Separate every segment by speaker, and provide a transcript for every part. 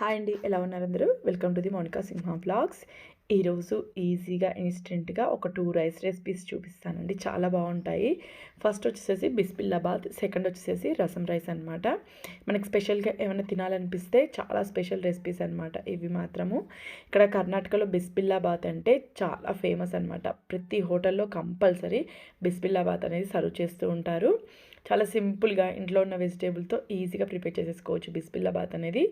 Speaker 1: Hi అండి ఎలా ఉన్నారు అందరూ? Welcome to the Monica Simha blogs. ఈరోజు ఈజీగా ఇన్స్టెంట్గా ఒక టూ రైస్ రెసిపీస్ చూపిస్తానండి. చాలా బాగుంటాయి. ఫస్ట్ వచ్చేసేసి బిస్పిల్లాబాద్ సెకండ్ వచ్చేసేసి రసం రైస్ అనమాట మనకి స్పెషల్గా ఏమైనా తినాలనిపిస్తే చాలా స్పెషల్ రెసిపీస్ అనమాట ఇవి మాత్రము. ఇక్కడ కర్ణాటకలో బిస్పిల్లాబాద్ అంటే చాలా ఫేమస్ అనమాట ప్రతి హోటల్లో కంపల్సరీ బిస్పిల్లాబాద్ అనేది సర్వ్ చేస్తూ ఉంటారు. చాలా సింపుల్గా ఇంట్లో ఉన్న వెజిటేబుల్తో ఈజీగా ప్రిపేర్ చేసేసుకోవచ్చు. బిస్బిల్లాబాత్ అనేది.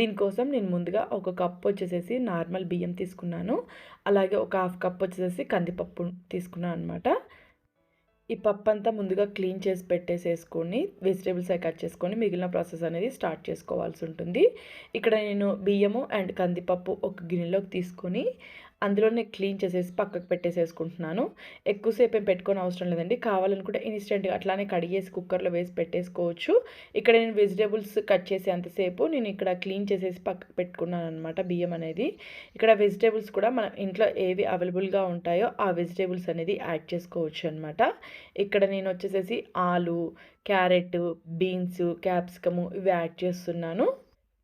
Speaker 1: దీనికోసం నేను ముందుగా ఒక కప్ వచ్చేసేసి నార్మల్ బియ్యం తీసుకున్నాను. అలాగే ఒక హాఫ్ కప్ వచ్చేసేసి కందిపప్పు తీసుకున్నాను అనమాట ఈ పప్పు అంతా ముందుగా క్లీన్ చేసి పెట్టేసేసుకొని వెజిటేబుల్స్ అవి కట్ చేసుకొని మిగిలిన ప్రాసెస్ అనేది స్టార్ట్ చేసుకోవాల్సి ఉంటుంది. ఇక్కడ నేను బియ్యము అండ్ కందిపప్పు ఒక గిన్నెలోకి తీసుకొని అందులోనే క్లీన్ చేసేసి పక్కకు పెట్టేసేసుకుంటున్నాను. ఎక్కువసేపు ఏం పెట్టుకొని అవసరం లేదండి. కావాలనుకుంటే ఇన్స్టెంట్గా అట్లానే కడిగేసి కుక్కర్లో వేసి పెట్టేసుకోవచ్చు. ఇక్కడ నేను వెజిటేబుల్స్ కట్ చేసే అంతసేపు నేను ఇక్కడ క్లీన్ చేసేసి పక్కకు పెట్టుకున్నాను అనమాట బియ్యం అనేది. ఇక్కడ వెజిటేబుల్స్ కూడా మన ఇంట్లో ఏవి అవైలబుల్గా ఉంటాయో ఆ వెజిటేబుల్స్ అనేది యాడ్ చేసుకోవచ్చు అనమాట ఇక్కడ నేను వచ్చేసేసి ఆలు క్యారెట్ బీన్స్ క్యాప్సికము ఇవి యాడ్ చేస్తున్నాను.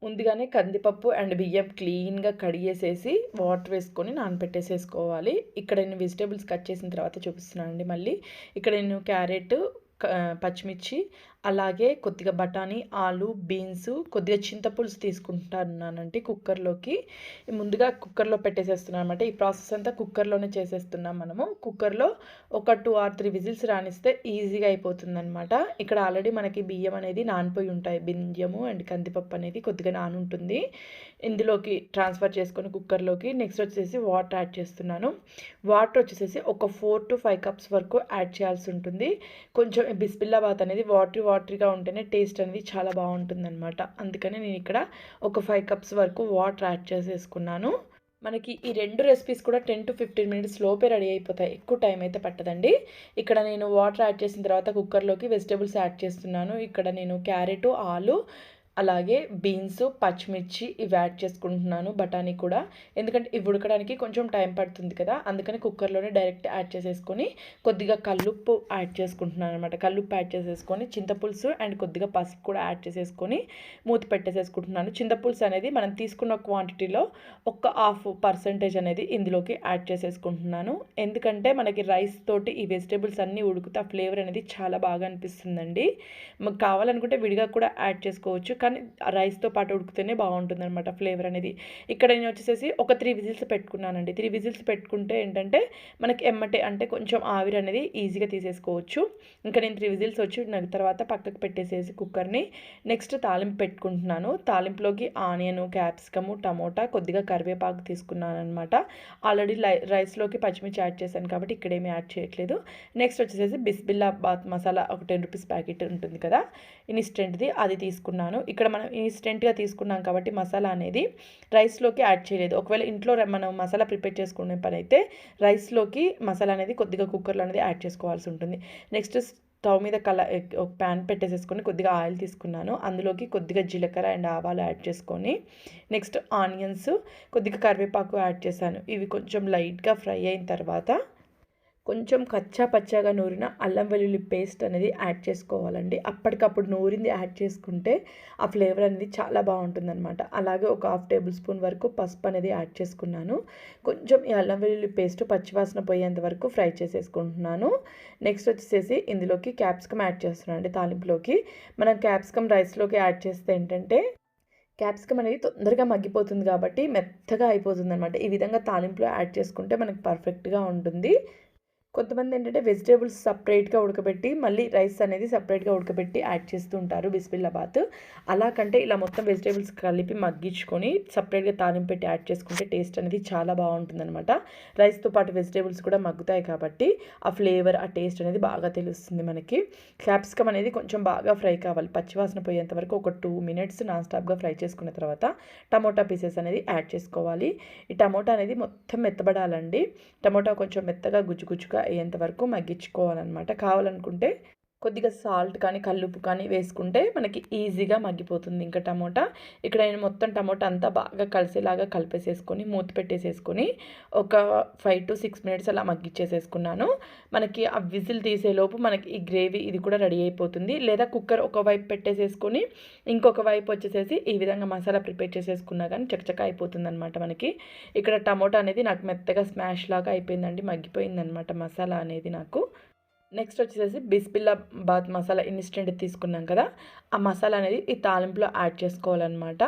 Speaker 1: ముందుగానే కందిపప్పు అండ్ బియ్యం క్లీన్గా కడిగేసేసి వాటర్ వేసుకొని నానపెట్టేసేసుకోవాలి. ఇక్కడ నేను వెజిటేబుల్స్ కట్ చేసిన తర్వాత చూపిస్తున్నాను అండి మళ్ళీ. ఇక్కడ నేను క్యారెట్ పచ్చిమిర్చి అలాగే కొద్దిగా బఠానీ ఆలు బీన్స్ కొద్దిగా చింతపులుసు తీసుకుంటున్నానంటే కుక్కర్లోకి. ముందుగా కుక్కర్లో పెట్టేసేస్తున్నాను అనమాట ఈ ప్రాసెస్ అంతా కుక్కర్లోనే చేసేస్తున్నాం మనము. కుక్కర్లో ఒక టూ ఆర్ త్రీ విజిల్స్ రానిస్తే ఈజీగా అయిపోతుందనమాట ఇక్కడ ఆల్రెడీ మనకి బియ్యం అనేది నానిపోయి ఉంటాయి. బియ్యము అండ్ కందిపప్పు అనేది కొద్దిగా నానుంటుంది. ఇందులోకి ట్రాన్స్ఫర్ చేసుకొని కుక్కర్లోకి నెక్స్ట్ వచ్చేసి వాటర్ యాడ్ చేస్తున్నాను. వాటర్ వచ్చేసేసి ఒక ఫోర్ టు ఫైవ్ కప్స్ వరకు యాడ్ చేయాల్సి ఉంటుంది. కొంచెం బిస్పిల్లాబాత్ అనేది వాటర్ వాటరీగా ఉంటేనే టేస్ట్ అనేది చాలా బాగుంటుంది అనమాట అందుకని నేను ఇక్కడ ఒక ఫైవ్ కప్స్ వరకు వాటర్ యాడ్ చేసేసుకున్నాను. మనకి ఈ రెండు రెసిపీస్ కూడా టెన్ టు ఫిఫ్టీన్ మినిట్స్ లోపే రెడీ అయిపోతాయి. ఎక్కువ టైం అయితే పట్టదండి. ఇక్కడ నేను వాటర్ యాడ్ చేసిన తర్వాత కుక్కర్లోకి వెజిటేబుల్స్ యాడ్ చేస్తున్నాను. ఇక్కడ నేను క్యారెట్ ఆలు అలాగే బీన్స్ పచ్చిమిర్చి ఇవి యాడ్ చేసుకుంటున్నాను బఠానీ కూడా. ఎందుకంటే ఇవి ఉడకడానికి కొంచెం టైం పడుతుంది కదా అందుకని కుక్కర్లోనే డైరెక్ట్ యాడ్ చేసేసుకొని కొద్దిగా కల్లుప్పు యాడ్ చేసుకుంటున్నాను అనమాట కల్లుప్పు యాడ్ చేసేసుకొని చింతపులుసు అండ్ కొద్దిగా పసుపు కూడా యాడ్ చేసేసుకొని మూత పెట్టేసేసుకుంటున్నాను. చింతపులుసు అనేది మనం తీసుకున్న క్వాంటిటీలో ఒక హాఫ్ పర్సంటేజ్ అనేది ఇందులోకి యాడ్ చేసేసుకుంటున్నాను. ఎందుకంటే మనకి రైస్ తోటి ఈ వెజిటేబుల్స్ అన్నీ ఉడుకుతా ఫ్లేవర్ అనేది చాలా బాగా అనిపిస్తుందండి. మాకు కావాలనుకుంటే విడిగా కూడా యాడ్ చేసుకోవచ్చు. కానీ రైస్తో పాటు ఉడికితేనే బాగుంటుంది అనమాట ఫ్లేవర్ అనేది. ఇక్కడ నేను వచ్చేసేసి ఒక త్రీ విజిల్స్ పెట్టుకున్నానండి. త్రీ విజిల్స్ పెట్టుకుంటే ఏంటంటే మనకి ఎమ్మటే అంటే కొంచెం ఆవిరి అనేది ఈజీగా తీసేసుకోవచ్చు. ఇంకా నేను త్రీ విజిల్స్ వచ్చి తర్వాత పక్కకు పెట్టేసేసి కుక్కర్ని నెక్స్ట్ తాలింపు పెట్టుకుంటున్నాను. తాలింపులోకి ఆనియన్ క్యాప్సికము టమోటా కొద్దిగా కరివేపాకు తీసుకున్నాను అనమాట ఆల్రెడీ రైస్లోకి పచ్చిమిర్చి యాడ్ చేశాను కాబట్టి ఇక్కడేమీ యాడ్ చేయట్లేదు. నెక్స్ట్ వచ్చేసేసి బిస్బిల్లా బాత్ మసాలా ఒక టెన్ రూపీస్ ప్యాకెట్ ఉంటుంది కదా ఇన్స్టెంట్ది అది తీసుకున్నాను. ఇక్కడ మనం ఇన్స్టెంట్గా తీసుకున్నాం కాబట్టి మసాలా అనేది రైస్లోకి యాడ్ చేయలేదు. ఒకవేళ ఇంట్లో మనం మసాలా ప్రిపేర్ చేసుకునే పని అయితే రైస్లోకి మసాలా అనేది కొద్దిగా కుక్కర్లో అనేది యాడ్ చేసుకోవాల్సి ఉంటుంది. నెక్స్ట్ స్టవ్ మీద కల ఒక ప్యాన్ పెట్టేసేసుకొని కొద్దిగా ఆయిల్ తీసుకున్నాను. అందులోకి కొద్దిగా జీలకర్ర అండ్ ఆవాలు యాడ్ చేసుకొని నెక్స్ట్ ఆనియన్స్ కొద్దిగా కరివేపాకు యాడ్ చేశాను. ఇవి కొంచెం లైట్గా ఫ్రై అయిన తర్వాత కొంచెం కచ్చా పచ్చాగా నూరిన అల్లం వెల్లుల్లి పేస్ట్ అనేది యాడ్ చేసుకోవాలండి. అప్పటికప్పుడు నూరింది యాడ్ చేసుకుంటే ఆ ఫ్లేవర్ అనేది చాలా బాగుంటుందన్నమాట. అలాగే ఒక హాఫ్ టేబుల్ స్పూన్ వరకు పసుపు అనేది యాడ్ చేసుకున్నాను. కొంచెం ఈ అల్లం వెల్లుల్లి పేస్ట్ పచ్చివాసన పోయేంత వరకు ఫ్రై చేసేసుకుంటున్నాను. నెక్స్ట్ వచ్చేసి ఇందులోకి క్యాప్సికమ్ యాడ్ చేస్తున్నాను అండి తాలింపులోకి. మనం క్యాప్సికమ్ రైస్లోకి యాడ్ చేస్తే ఏంటంటే క్యాప్సికమ్ అనేది తొందరగా మగ్గిపోతుంది కాబట్టి మెత్తగా అయిపోతుంది అనమాట ఈ విధంగా తాలింపులో యాడ్ చేసుకుంటే మనకి పర్ఫెక్ట్గా ఉంటుంది. కొంతమంది ఏంటంటే వెజిటేబుల్స్ సపరేట్గా ఉడకబెట్టి మళ్ళీ రైస్ అనేది సపరేట్గా ఉడకబెట్టి యాడ్ చేస్తూ ఉంటారు బిస్బిల్లాబాత్ అలా కంటే ఇలా మొత్తం వెజిటేబుల్స్ కలిపి మగ్గించుకొని సపరేట్గా తాలింపు పెట్టి యాడ్ చేసుకుంటే టేస్ట్ అనేది చాలా బాగుంటుందన్నమాట. రైస్తో పాటు వెజిటేబుల్స్ కూడా మగ్గుతాయి కాబట్టి ఆ ఫ్లేవర్ ఆ టేస్ట్ అనేది బాగా తెలుస్తుంది మనకి. క్యాప్సికమ్ అనేది కొంచెం బాగా ఫ్రై కావాలి. పచ్చివాసన పోయేంత వరకు ఒక టూ మినిట్స్ నాన్ స్టాప్గా ఫ్రై చేసుకున్న తర్వాత టమోటా పీసెస్ అనేది యాడ్ చేసుకోవాలి. ఈ టమోటా అనేది మొత్తం మెత్తబడాలండి. టమోటా కొంచెం మెత్తగా గుజ్జు గుజ్జుగా అయ్యేంత వరకు మగ్గించుకోవాలన్నమాట. కావాలనుకుంటే కొద్దిగా సాల్ట్ కానీ కల్లుప్పు కానీ వేసుకుంటే మనకి ఈజీగా మగ్గిపోతుంది ఇంకా టమోటా. ఇక్కడ నేను మొత్తం టమోటా అంతా బాగా కలిసేలాగా కలిపేసేసుకొని మూత పెట్టేసేసుకొని ఒక ఫైవ్ టు సిక్స్ మినిట్స్ అలా మగ్గిచ్చేసేసుకున్నాను. మనకి ఆ విజిల్ తీసేలోపు మనకి ఈ గ్రేవీ ఇది కూడా రెడీ అయిపోతుంది. లేదా కుక్కర్ ఒక వైపు పెట్టేసేసుకొని ఇంకొక వైపు వచ్చేసేసి ఈ విధంగా మసాలా ప్రిపేర్ చేసేసుకున్నా కానీ చకచక అయిపోతుంది అనమాట మనకి. ఇక్కడ టమోటా అనేది నాకు మెత్తగా స్మాష్ లాగా అయిపోయిందండి మగ్గిపోయిందనమాట మసాలా అనేది నాకు. నెక్స్ట్ వచ్చేసి బిస్బిల్లా బాత్ మసాలా ఇన్స్టెంట్ తీసుకున్నాం కదా ఆ మసాలా అనేది ఈ తాలింపులో యాడ్ చేసుకోవాలన్నమాట.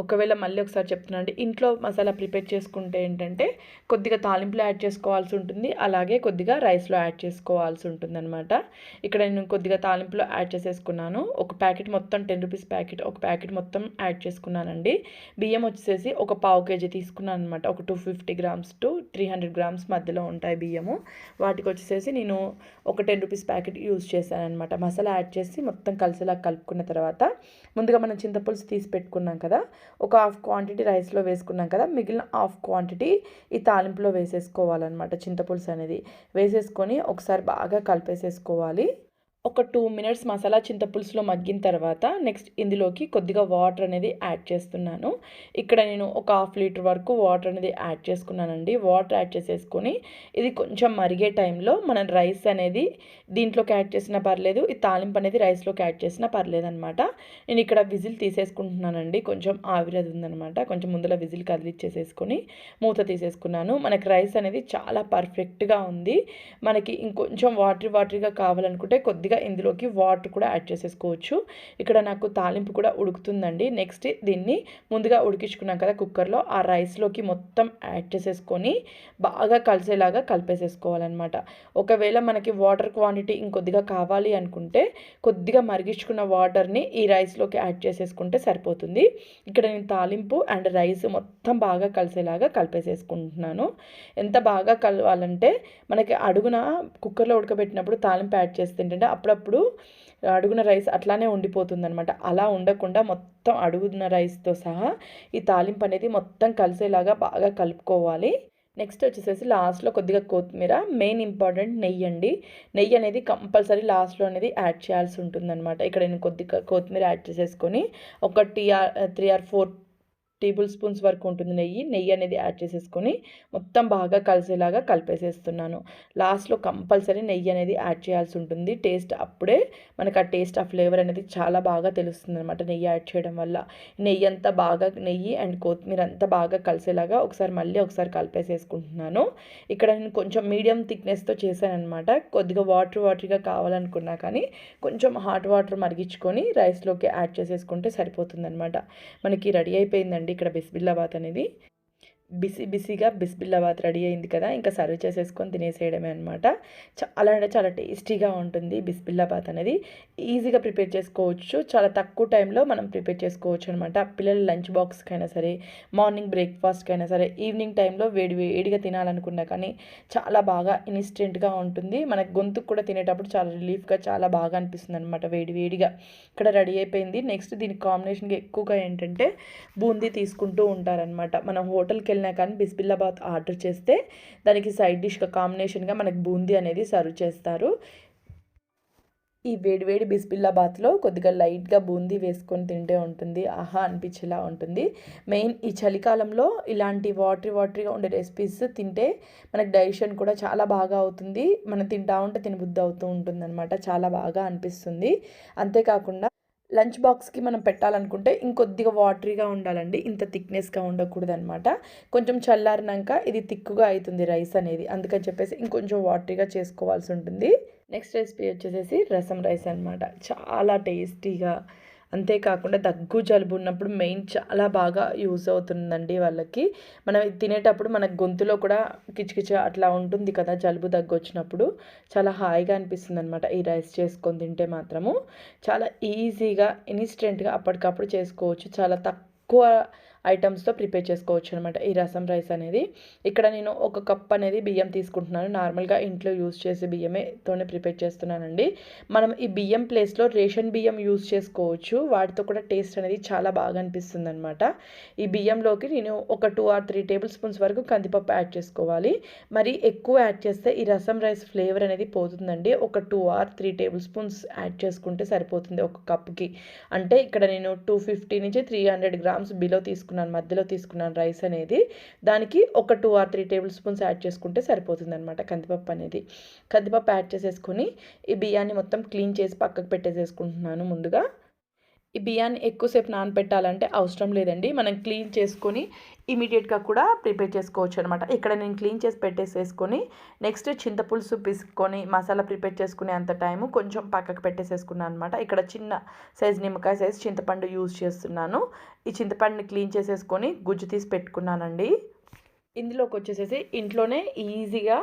Speaker 1: ఒకవేళ మళ్ళీ ఒకసారి చెప్తున్నానండి ఇంట్లో మసాలా ప్రిపేర్ చేసుకుంటే ఏంటంటే కొద్దిగా తాలింపులో యాడ్ చేసుకోవాల్సి ఉంటుంది అలాగే కొద్దిగా రైస్లో యాడ్ చేసుకోవాల్సి ఉంటుంది అనమాట ఇక్కడ నేను కొద్దిగా తాలింపులో యాడ్ చేసేసుకున్నాను. ఒక ప్యాకెట్ మొత్తం టెన్ రూపీస్ ప్యాకెట్ ఒక ప్యాకెట్ మొత్తం యాడ్ చేసుకున్నానండి. బియ్యం వచ్చేసి ఒక పావు కేజీ తీసుకున్నాను అనమాట ఒక two fifty grams to three hundred grams మధ్యలో ఉంటాయి బియ్యము. వాటికి వచ్చేసి నేను ఒక టెన్ రూపీస్ ప్యాకెట్ యూజ్ చేశానమాట మసాలా యాడ్ చేసి మొత్తం కలిసేలా కలుపుకున్న తర్వాత ముందుగా మనం చింతపులుసు తీసి పెట్టుకున్నాం కదా ఒక హాఫ్ క్వాంటిటీ రైస్లో వేసుకున్నాం కదా మిగిలిన హాఫ్ క్వాంటిటీ ఈ తాలింపులో వేసేసుకోవాలన్నమాట చింతపులుసు అనేది. వేసేసుకొని ఒకసారి బాగా కలిపేసేసుకోవాలి. ఒక టూ మినిట్స్ మసాలా చింతపులుసులో మగ్గిన తర్వాత నెక్స్ట్ ఇందులోకి కొద్దిగా వాటర్ అనేది యాడ్ చేస్తున్నాను. ఇక్కడ నేను ఒక హాఫ్ లీటర్ వరకు వాటర్ అనేది యాడ్ చేసుకున్నానండి. వాటర్ యాడ్ చేసేసుకొని ఇది కొంచెం మరిగే టైంలో మనం రైస్ అనేది దీంట్లోకి యాడ్ చేసినా పర్లేదు ఈ తాలింపు అనేది రైస్లోకి యాడ్ చేసినా పర్లేదు అనమాట నేను ఇక్కడ విజిల్ తీసేసుకుంటున్నానండి. కొంచెం ఆవిరి అది ఉందనమాట కొంచెం ముందర విజిల్ కదిలిచ్చేసేసుకొని మూత తీసేసుకున్నాను. మనకి రైస్ అనేది చాలా పర్ఫెక్ట్గా ఉంది. మనకి ఇంకొంచెం వాటర్ వాటరీగా కావాలనుకుంటే కొద్దిగా ఇందులోకి వాటర్ కూడా యాడ్ చేసేసుకోవచ్చు. ఇక్కడ నాకు తాలింపు కూడా ఉడుకుతుందండి. నెక్స్ట్ దీన్ని ముందుగా ఉడికించుకున్నాం కదా కుక్కర్లో ఆ రైస్లోకి మొత్తం యాడ్ చేసేసుకొని బాగా కలిసేలాగా కలిపేసేసుకోవాలన్నమాట. ఒకవేళ మనకి వాటర్ క్వాంటిటీ ఇంకొద్దిగా కావాలి అనుకుంటే కొద్దిగా మరిగించుకున్న వాటర్ని ఈ రైస్లోకి యాడ్ చేసేసుకుంటే సరిపోతుంది. ఇక్కడ నేను తాలింపు అండ్ రైస్ మొత్తం బాగా కలిసేలాగా కలిపేసేసుకుంటున్నాను. ఎంత బాగా కలవాలంటే మనకి అడుగున కుక్కర్లో ఉడకబెట్టినప్పుడు తాలింపు యాడ్ చేస్తే ఏంటంటే అప్పుడప్పుడు అడుగున రైస్ అట్లానే ఉండిపోతుందనమాట అలా ఉండకుండా మొత్తం అడుగున రైస్తో సహా ఈ తాలింపు అనేది మొత్తం కలిసేలాగా బాగా కలుపుకోవాలి. నెక్స్ట్ వచ్చేసేసి లాస్ట్లో కొద్దిగా కొత్తిమీర మెయిన్ ఇంపార్టెంట్ నెయ్యి అండి. నెయ్యి అనేది కంపల్సరీ లాస్ట్లో అనేది యాడ్ చేయాల్సి ఉంటుందన్నమాట. ఇక్కడ నేను కొద్దిగా కొత్తిమీర యాడ్ చేసేసుకొని ఒక tea or three or four tablespoons వరకు ఉంటుంది నెయ్యి. నెయ్యి అనేది యాడ్ చేసేసుకొని మొత్తం బాగా కలిసేలాగా కలిపేసేస్తున్నాను. లాస్ట్లో కంపల్సరీ నెయ్యి అనేది యాడ్ చేయాల్సి ఉంటుంది. టేస్ట్ అప్పుడే మనకు ఆ టేస్ట్ ఆ ఫ్లేవర్ అనేది చాలా బాగా తెలుస్తుంది అనమాట నెయ్యి యాడ్ చేయడం వల్ల. నెయ్యి అంతా బాగా నెయ్యి అండ్ కొత్తిమీర అంతా బాగా కలిసేలాగా ఒకసారి మళ్ళీ ఒకసారి కలిపేసేసుకుంటున్నాను. ఇక్కడ నేను కొంచెం మీడియం థిక్నెస్తో చేశానమాట కొద్దిగా వాటర్ వాటర్గా కావాలనుకున్నా కానీ కొంచెం హాట్ వాటర్ మరిగించుకొని రైస్లోకి యాడ్ చేసేసుకుంటే సరిపోతుందనమాట మనకి రెడీ అయిపోయిందండి. ఇక్కడ బిస్బిల్లాబాత్ అనేది. బిసి బిసిగా బిస్బిల్లాబాత్ రెడీ అయింది కదా ఇంకా సర్వ్ చేసేసుకొని తినేసేయడమే అనమాట చాలా అంటే చాలా టేస్టీగా ఉంటుంది బిస్బిల్లాబాత్ అనేది. ఈజీగా ప్రిపేర్ చేసుకోవచ్చు. చాలా తక్కువ టైంలో మనం ప్రిపేర్ చేసుకోవచ్చు అనమాట పిల్లల లంచ్ బాక్స్కి అయినా సరే మార్నింగ్ బ్రేక్ఫాస్ట్కి అయినా సరే ఈవినింగ్ టైంలో వేడి వేడిగా తినాలనుకున్నా కానీ చాలా బాగా ఇన్స్టెంట్గా ఉంటుంది. మనకు గొంతుకు కూడా తినేటప్పుడు చాలా రిలీఫ్గా చాలా బాగా అనిపిస్తుంది అనమాట వేడి వేడిగా. ఇక్కడ రెడీ అయిపోయింది. నెక్స్ట్ దీని కాంబినేషన్గా ఎక్కువగా ఏంటంటే బూందీ తీసుకుంటూ ఉంటారనమాట మనం హోటల్కి వెళ్ళినా కానీ బిస్బిల్లాబాత్ ఆర్డర్ చేస్తే దానికి సైడ్ డిష్గా కాంబినేషన్గా మనకి బూందీ అనేది సర్వ్ చేస్తారు. ఈ వేడివేడి బిస్బిల్లాబాత్లో కొద్దిగా లైట్గా బూందీ వేసుకొని తింటే ఉంటుంది. ఆహా! అనిపించేలా ఉంటుంది. మెయిన్ ఈ చలికాలంలో ఇలాంటి వాటరీ వాటరీగా ఉండే రెసిపీస్ తింటే మనకి డైజెషన్ కూడా చాలా బాగా అవుతుంది. మనం తింటా ఉంటే తినబుద్ధి అవుతూ ఉంటుంది అనమాట చాలా బాగా అనిపిస్తుంది. అంతేకాకుండా లంచ్ బాక్స్కి మనం పెట్టాలనుకుంటే ఇంకొద్దిగా వాటరీగా ఉండాలండి. ఇంత థిక్నెస్గా ఉండకూడదు అనమాట కొంచెం చల్లారినాక ఇది థిక్గా అవుతుంది రైస్ అనేది. అందుకని చెప్పేసి ఇంకొంచెం వాటరీగా చేసుకోవాల్సి ఉంటుంది. నెక్స్ట్ రెసిపీ వచ్చేసేసి రసం రైస్ అనమాట చాలా టేస్టీగా అంతేకాకుండా దగ్గు జలుబు ఉన్నప్పుడు మెయిన్ చాలా బాగా యూజ్ అవుతుందండి వాళ్ళకి. మనం తినేటప్పుడు మన గొంతులో కూడా కిచకిచ అట్లా ఉంటుంది కదా జలుబు దగ్గు వచ్చినప్పుడు. చాలా హాయిగా అనిపిస్తుంది అనమాట ఈ రైస్ చేసుకొని తింటే మాత్రము. చాలా ఈజీగా ఇన్స్టెంట్గా అప్పటికప్పుడు చేసుకోవచ్చు. చాలా తక్కువ ఐటమ్స్తో ప్రిపేర్ చేసుకోవచ్చు అనమాట ఈ రసం రైస్ అనేది. ఇక్కడ నేను ఒక కప్ అనేది బియ్యం తీసుకుంటున్నాను. నార్మల్గా ఇంట్లో యూస్ చేసే బియ్యమేతోనే ప్రిపేర్ చేస్తున్నానండి. మనం ఈ బియ్యం ప్లేస్లో రేషన్ బియ్యం యూస్ చేసుకోవచ్చు. వాటితో కూడా టేస్ట్ అనేది చాలా బాగా అనిపిస్తుంది అనమాట ఈ బియ్యంలోకి నేను ఒక two or three tablespoons వరకు కందిపప్పు యాడ్ చేసుకోవాలి. మరి ఎక్కువ యాడ్ చేస్తే ఈ రసం రైస్ ఫ్లేవర్ అనేది పోతుందండి. ఒక two or three tablespoons add చేసుకుంటే సరిపోతుంది ఒక కప్కి. అంటే ఇక్కడ నేను టూ ఫిఫ్టీ నుంచి త్రీ హండ్రెడ్ గ్రామ్స్ బిలో తీసుకున్నాను. మధ్యలో తీసుకున్నాను రైస్ అనేది. దానికి ఒక two or three tablespoons add చేసుకుంటే సరిపోతుంది అనమాట కందిపప్పు అనేది. కందిపప్పు యాడ్ చేసేసుకొని ఈ బియ్యాన్ని మొత్తం క్లీన్ చేసి పక్కకు పెట్టేసేసుకుంటున్నాను ముందుగా. ఈ బియ్యాన్ని ఎక్కువసేపు నానబెట్టాలంటే అవసరం లేదండి. మనం క్లీన్ చేసుకొని ఇమీడియట్గా కూడా ప్రిపేర్ చేసుకోవచ్చు అనమాట ఇక్కడ నేను క్లీన్ చేసి పెట్టేసేసుకొని నెక్స్ట్ చింతపులుసు పిసుకొని మసాలా ప్రిపేర్ చేసుకునే అంత టైము కొంచెం పక్కకు పెట్టేసేసుకున్నాను అనమాట ఇక్కడ చిన్న సైజ్ నిమ్మకాయ సైజ్ చింతపండు యూజ్ చేస్తున్నాను. ఈ చింతపండుని క్లీన్ చేసేసుకొని గుజ్జు తీసి పెట్టుకున్నానండి. ఇందులోకి వచ్చేసేసి ఇంట్లోనే ఈజీగా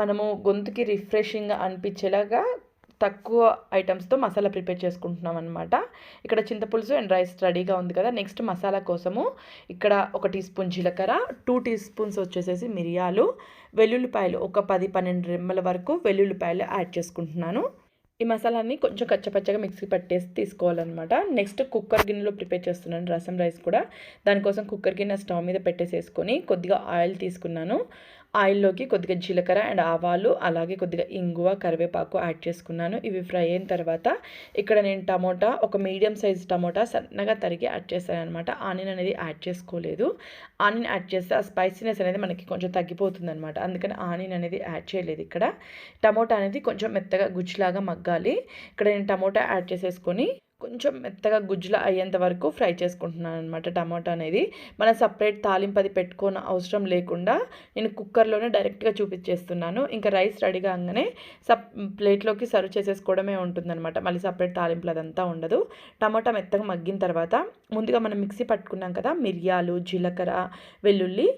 Speaker 1: మనము గొంతుకి రిఫ్రెషింగ్ అనిపించేలాగా తక్కువ ఐటమ్స్తో మసాలా ప్రిపేర్ చేసుకుంటున్నాం అనమాట ఇక్కడ చింతపులుసు అండ్ రైస్ రెడీగా ఉంది కదా నెక్స్ట్ మసాలా కోసము ఇక్కడ ఒక టీ స్పూన్ జీలకర్ర టూ టీ స్పూన్స్ వచ్చేసేసి మిరియాలు వెల్లుల్లిపాయలు ఒక పది పన్నెండు రెమ్మల వరకు వెల్లుల్లిపాయలు యాడ్ చేసుకుంటున్నాను. ఈ మసాలాన్ని కొంచెం కచ్చపచ్చగా మిక్సీ పట్టేసి తీసుకోవాలన్నమాట. నెక్స్ట్ కుక్కర్ గిన్నెలో ప్రిపేర్ చేస్తున్నాను రసం రైస్ కూడా. దానికోసం కుక్కర్ గిన్నె స్టవ్ మీద పెట్టేసేసుకొని కొద్దిగా ఆయిల్ తీసుకున్నాను. ఆయిల్లోకి కొద్దిగా జీలకర్ర అండ్ ఆవాలు అలాగే కొద్దిగా ఇంగువ కరివేపాకు యాడ్ చేసుకున్నాను. ఇవి ఫ్రై అయిన తర్వాత ఇక్కడ నేను టమోటా ఒక మీడియం సైజ్ టమోటా సన్నగా తరిగి యాడ్ చేశాను అనమాట ఆనియన్ అనేది యాడ్ చేసుకోలేదు. ఆనియన్ యాడ్ చేస్తే ఆ స్పైసీనెస్ అనేది మనకి కొంచెం తగ్గిపోతుంది అనమాట అందుకని ఆనియన్ అనేది యాడ్ చేయలేదు ఇక్కడ. టమోటా అనేది కొంచెం మెత్తగా గుజ్జులాగా మగ్గాలి. ఇక్కడ నేను టమోటా యాడ్ చేసేసుకొని కొంచెం మెత్తగా గుజ్జులా అయ్యేంత వరకు ఫ్రై చేసుకుంటున్నాను అనమాట టమాటా అనేది. మనం సపరేట్ తాలింపది పెట్టుకోని అవసరం లేకుండా నేను కుక్కర్లోనే డైరెక్ట్గా చూపించేస్తున్నాను ఇంకా రైస్ రెడీ కాగానే సప్ ప్లేట్లోకి సర్వ్ చేసేసుకోవడమే ఉంటుందన్నమాట. మళ్ళీ సపరేట్ తాలింపులు అదంతా ఉండదు. టమాటా మెత్తగా మగ్గిన తర్వాత ముందుగా మనం మిక్సీ పట్టుకున్నాం కదా మిరియాలు జీలకర్ర వెల్లుల్లి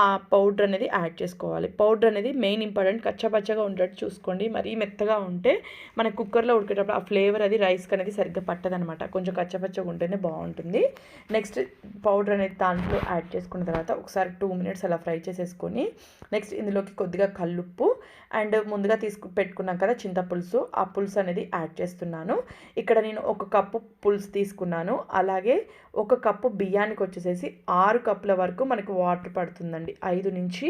Speaker 1: ఆ పౌడర్ అనేది యాడ్ చేసుకోవాలి. పౌడర్ అనేది మెయిన్ ఇంపార్టెంట్. కచ్చపచ్చగా ఉండేట్టు చూసుకోండి. మరీ మెత్తగా ఉంటే మన కుక్కర్లో ఉడికేటప్పుడు ఆ ఫ్లేవర్ అది రైస్కి అనేది సరిగ్గా పట్టదనమాట కొంచెం కచ్చపచ్చగా ఉంటేనే బాగుంటుంది. నెక్స్ట్ పౌడర్ అనేది దాంట్లో యాడ్ చేసుకున్న తర్వాత ఒకసారి టూ మినిట్స్ అలా ఫ్రై చేసేసుకొని నెక్స్ట్ ఇందులోకి కొద్దిగా కల్లుప్పు అండ్ ముందుగా తీసుకు పెట్టుకున్నాం కదా చింతపులుసు. ఆ పులుసు అనేది యాడ్ చేస్తున్నాను. ఇక్కడ నేను ఒక కప్పు పులుసు తీసుకున్నాను. అలాగే ఒక కప్పు బియ్యానికి వచ్చేసేసి ఆరు కప్పుల వరకు మనకు వాటర్ పడుతుందండి. ఐదు నుంచి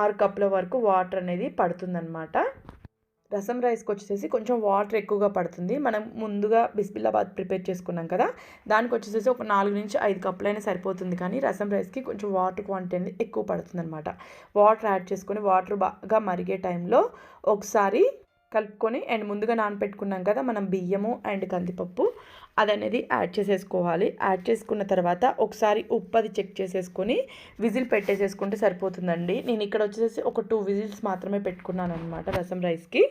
Speaker 1: ఆరు కప్పుల వరకు వాటర్ అనేది పడుతుందన్నమాట. రసం రైస్కి వచ్చేసి కొంచెం వాటర్ ఎక్కువగా పడుతుంది. మనం ముందుగా బిస్బిల్లాబాద్ ప్రిపేర్ చేసుకున్నాం కదా దానికి వచ్చేసి ఒక నాలుగు నుంచి ఐదు కప్పులైనా సరిపోతుంది. కానీ రసం రైస్కి కొంచెం వాటర్ క్వాంటిటీ అనేది ఎక్కువ పడుతుంది అనమాట వాటర్ యాడ్ చేసుకొని వాటర్ బాగా మరిగే టైంలో ఒకసారి కలుపుకొని అండ్ ముందుగా నానపెట్టుకున్నాం కదా మనం బియ్యము అండ్ కందిపప్పు అది అనేది యాడ్ చేసేసుకోవాలి. యాడ్ చేసుకున్న తర్వాత ఒకసారి ఉప్పు అది చెక్ చేసేసుకొని విజిల్ పెట్టేసేసుకుంటే సరిపోతుందండి. నేను ఇక్కడ వచ్చేసి ఒక టూ విజిల్స్ మాత్రమే పెట్టుకున్నాను అనమాట రసం రైస్కి.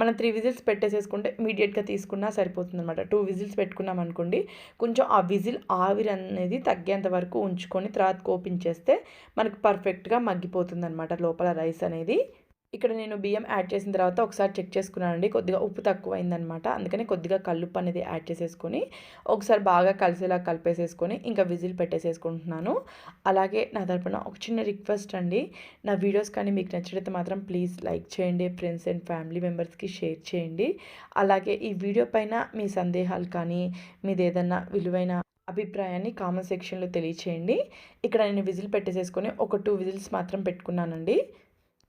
Speaker 1: మనం త్రీ విజిల్స్ పెట్టేసేసుకుంటే ఇమీడియట్గా తీసుకున్నా సరిపోతుంది అనమాట టూ విజిల్స్ పెట్టుకున్నాం అనుకోండి కొంచెం ఆ విజిల్ ఆవిరి అనేది తగ్గేంత వరకు ఉంచుకొని తర్వాత కోపించేస్తే మనకు పర్ఫెక్ట్గా మగ్గిపోతుంది అనమాట లోపల రైస్ అనేది. ఇక్కడ నేను బియ్యం యాడ్ చేసిన తర్వాత ఒకసారి చెక్ చేసుకున్నానండి. కొద్దిగా ఉప్పు తక్కువ అయిందనమాట అందుకని కొద్దిగా కల్లుప్పు అనేది యాడ్ చేసేసుకొని ఒకసారి బాగా కలిసేలా కలిపేసేసుకొని ఇంకా విజిల్ పెట్టేసేసుకుంటున్నాను. అలాగే నా తరపున ఒక చిన్న రిక్వెస్ట్ అండి. నా వీడియోస్ కానీ మీకు నచ్చినట్లయితే మాత్రం ప్లీజ్ లైక్ చేయండి. ఫ్రెండ్స్ అండ్ ఫ్యామిలీ మెంబర్స్కి షేర్ చేయండి. అలాగే ఈ వీడియో పైన మీ సందేహాలు కానీ మీది ఏదన్నా విలువైన అభిప్రాయాన్ని కామెంట్ సెక్షన్లో తెలియచేయండి. ఇక్కడ నేను విజిల్ పెట్టేసేసుకొని ఒక టూ విజిల్స్ మాత్రం పెట్టుకున్నానండి.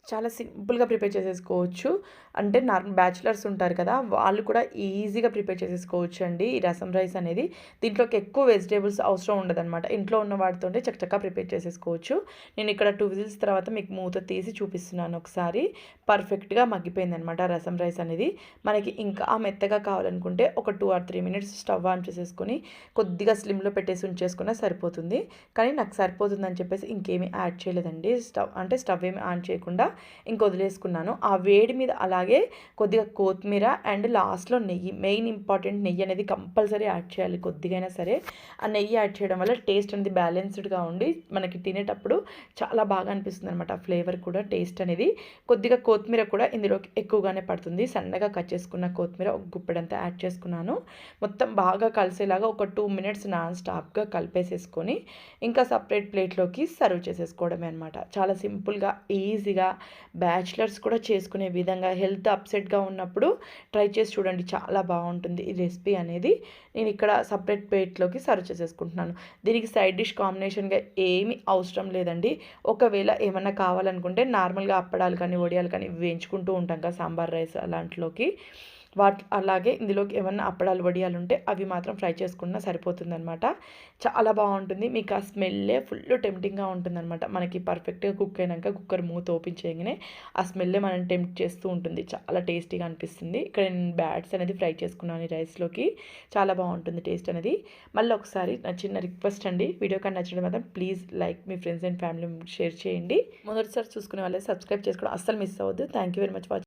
Speaker 1: చాలా సింపుల్గా ప్రిపేర్ చేసేసుకోవచ్చు. అంటే నార్మల్ బ్యాచిలర్స్ ఉంటారు కదా వాళ్ళు కూడా ఈజీగా ప్రిపేర్ చేసేసుకోవచ్చు అండి ఈ రసం రైస్ అనేది. దీంట్లోకి ఎక్కువ వెజిటేబుల్స్ అవసరం ఉండదన్నమాట. ఇంట్లో ఉన్న వాటితోనే చక్కగా ప్రిపేర్ చేసేసుకోవచ్చు. నేను ఇక్కడ టూ విజిల్స్ తర్వాత మీకు మూత తీసి చూపిస్తున్నాను ఒకసారి. పర్ఫెక్ట్గా మగ్గిపోయింది రసం రైస్ అనేది. మనకి ఇంకా మెత్తగా కావాలనుకుంటే ఒక two or three minutes stove on చేసేసుకొని కొద్దిగా స్లిమ్లో పెట్టేసి ఉంచేసుకున్నా సరిపోతుంది. కానీ నాకు సరిపోతుందని చెప్పేసి ఇంకేమీ యాడ్ చేయలేదండి. స్టవ్ అంటే స్టవ్ ఏమి ఆన్ చేయకుండా ఇంక వదిలేసుకున్నాను. ఆ వేడి మీద అలాగే కొద్దిగా కొత్తిమీర అండ్ లాస్ట్లో నెయ్యి మెయిన్ ఇంపార్టెంట్ నెయ్యి అనేది కంపల్సరీ యాడ్ చేయాలి కొద్దిగైనా సరే. ఆ నెయ్యి యాడ్ చేయడం వల్ల టేస్ట్ అనేది బ్యాలెన్స్డ్గా ఉండి మనకి తినేటప్పుడు చాలా బాగా అనిపిస్తుంది అనమాట ఆ ఫ్లేవర్ కూడా టేస్ట్ అనేది. కొద్దిగా కొత్తిమీర కూడా ఇందులోకి ఎక్కువగానే పడుతుంది. సన్నగా కట్ చేసుకున్న కొత్తిమీర ఒక గుప్పెడంతా యాడ్ చేసుకున్నాను. మొత్తం బాగా కలిసేలాగా ఒక టూ మినిట్స్ నాన్ స్టాప్గా కలిపేసేసుకొని ఇంకా సపరేట్ ప్లేట్లోకి సర్వ్ చేసేసుకోవడమే అనమాట చాలా సింపుల్గా ఈజీగా బ్యాచిలర్స్ కూడా చేసుకునే విధంగా హెల్త్ అప్సెట్గా ఉన్నప్పుడు ట్రై చేసి చూడండి. చాలా బాగుంటుంది ఈ రెసిపీ అనేది. నేను ఇక్కడ సపరేట్ ప్లేట్లోకి సర్వ్ చేసేసుకుంటున్నాను. దీనికి సైడ్ డిష్ కాంబినేషన్గా ఏమీ అవసరం లేదండి. ఒకవేళ ఏమన్నా కావాలనుకుంటే నార్మల్గా అప్పడాలు కానీ వడియాలు కానీ వేయించుకుంటూ ఉంటాం కదా సాంబార్ రైస్ అలాంటిలోకి. వాట్ అలాగే ఇందులోకి ఏమన్నా అప్పడాలు వడియాలు ఉంటే అవి మాత్రం ఫ్రై చేసుకున్నా సరిపోతుందనమాట. చాలా బాగుంటుంది మీకు ఆ స్మెల్లే ఫుల్ టెంప్టింగ్గా ఉంటుందన్నమాట మనకి పర్ఫెక్ట్గా కుక్ అయినాక కుక్కర్ మూత ఓపెన్ చేయగానే ఆ స్మెల్లే మనం టెంప్ట్ చేస్తూ ఉంటుంది. చాలా టేస్టీగా అనిపిస్తుంది. ఇక్కడ నేను బ్యాట్స్ అనేది ఫ్రై చేసుకున్నాను ఈ రైస్లోకి. చాలా బాగుంటుంది టేస్ట్ అనేది. మళ్ళీ ఒకసారి నా చిన్న రిక్వెస్ట్ అండి. వీడియో కానీ నచ్చడం మాత్రం ప్లీజ్ లైక్ మీ ఫ్రెండ్స్ అండ్ ఫ్యామిలీ షేర్ చేయండి. మొదటిసారి చూసుకునే వాళ్ళే సబ్స్క్రైబ్ చేసుకోవడం అస్సలు మిస్ అవ్వద్దు. Thank you very much watching